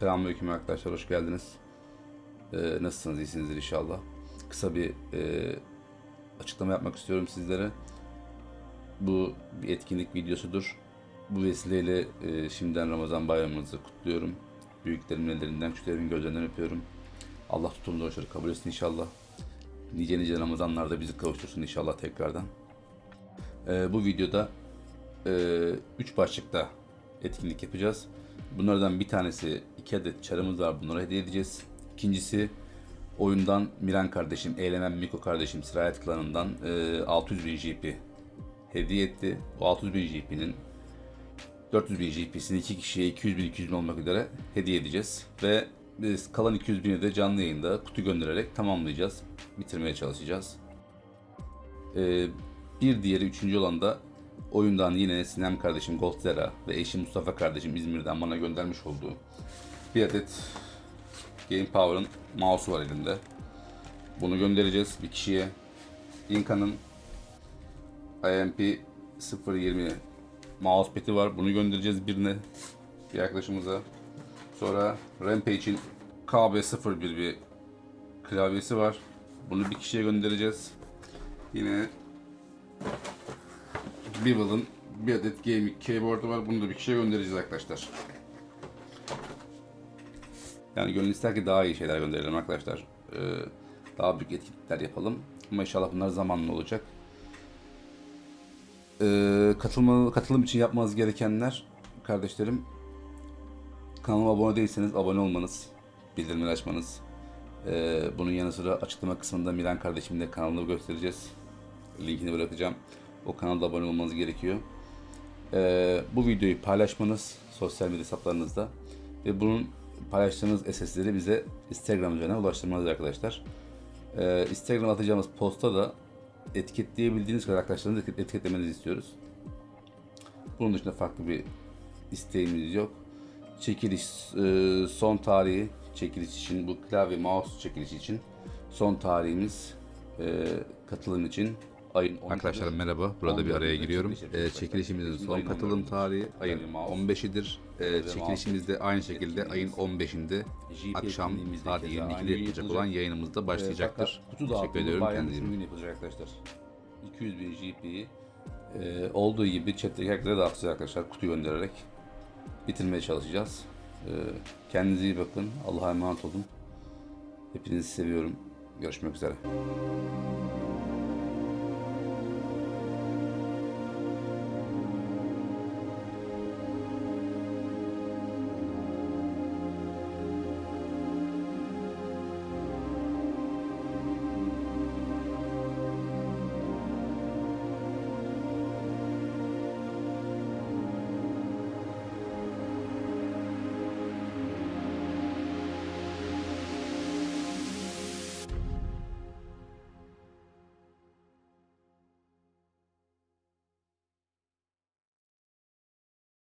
Selamünaleyküm arkadaşlar, hoş geldiniz. Ee, nasılsınız, iyisinizdir inşallah. Kısa bir e, açıklama yapmak istiyorum sizlere. Bu bir etkinlik videosudur. Bu vesileyle e, şimdiden Ramazan bayramınızı kutluyorum. Büyüklerimin ellerinden, küçüklerimin gözlerinden öpüyorum. Allah tutumlu oruçları kabul etsin inşallah. Nice nice Ramazanlarda bizi kavuştursun inşallah tekrardan. Ee, bu videoda 3 başlıkta etkinlik yapacağız. Bunlardan bir tanesi 2 adet çarımız var. Bunları hediye edeceğiz. İkincisi oyundan Miran kardeşim, Eylemem Miko kardeşim Sirayet klanından e, 600 bin GP hediye etti. O 600 bin GP'nin 400 bin GP'sini iki kişiye 200 bin 200 bin olmak üzere hediye edeceğiz. Ve biz kalan 200 bini de canlı yayında kutu göndererek tamamlayacağız. Bitirmeye çalışacağız. Ee, bir diğeri üçüncü olan da oyundan yine Sinem kardeşim Goldzera ve eşim Mustafa kardeşim İzmir'den bana göndermiş olduğu bir adet Game Power'ın mouse'u var elimde. Bunu göndereceğiz bir kişiye. Inka'nın IMP 020 mousepad'i var. Bunu göndereceğiz birine bir arkadaşımıza. Sonra Rampage'in KB01 bir klavyesi var. Bunu bir kişiye göndereceğiz. Yine Bevel'ın bir adet gaming keyboard'u var. Bunu da bir kişiye göndereceğiz arkadaşlar. Yani gönül ister ki daha iyi şeyler gönderelim arkadaşlar. Ee, daha büyük etkinlikler yapalım. Ama inşallah bunlar zamanla olacak. Ee, katılma, katılım için yapmanız gerekenler kardeşlerim kanalıma abone değilseniz abone olmanız, bildirimleri açmanız. Ee, bunun yanı sıra açıklama kısmında Milan kardeşimin de kanalını göstereceğiz. Linkini bırakacağım. O kanalda abone olmanız gerekiyor. Ee, bu videoyu paylaşmanız sosyal medya hesaplarınızda ve bunun paylaştığınız SS'leri bize Instagram üzerinden ulaştırmanız arkadaşlar. Ee, Instagram atacağımız posta da etiketleyebildiğiniz kadar arkadaşlarınızı etiket- etiketlemenizi istiyoruz. Bunun dışında farklı bir isteğimiz yok. Çekiliş e, son tarihi çekiliş için bu klavye mouse çekilişi için son tarihimiz e, katılım için ayın 13'ü. Arkadaşlar merhaba. Burada bir araya 14'ünde giriyorum. Ee, yapacağız çekilişimizin son katılım 14'ünde. tarihi ayın Yani mouse 15'idir. Ee, ve çekilişimiz de aynı şekilde ayın 15'inde JP akşam saat keza 22'de aynı yapacak yapılacak. olan yayınımızda başlayacaktır. Fakat kutu Teşekkür ediyorum kendinize. yapılacak arkadaşlar. 200 bin GP'yi e, olduğu gibi chat'teki herkese dağıtacağız arkadaşlar kutu göndererek bitirmeye çalışacağız. E, kendinize iyi bakın. Allah'a emanet olun. Hepinizi seviyorum. Görüşmek üzere.